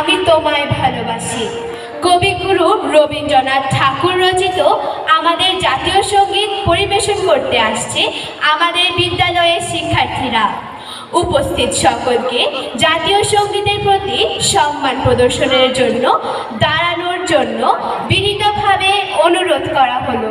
আমি তোমায় ভালোবাসি। কবিগুরু রবীন্দ্রনাথ ঠাকুর রচিত আমাদের জাতীয় সংগীত পরিবেশন করতে আসছে আমাদের বিদ্যালয়ের শিক্ষার্থীরা। উপস্থিত সকলকে জাতীয় সঙ্গীতের প্রতি সম্মান প্রদর্শনের জন্য, দাঁড়ানোর জন্য বিনীতভাবে অনুরোধ করা হলো।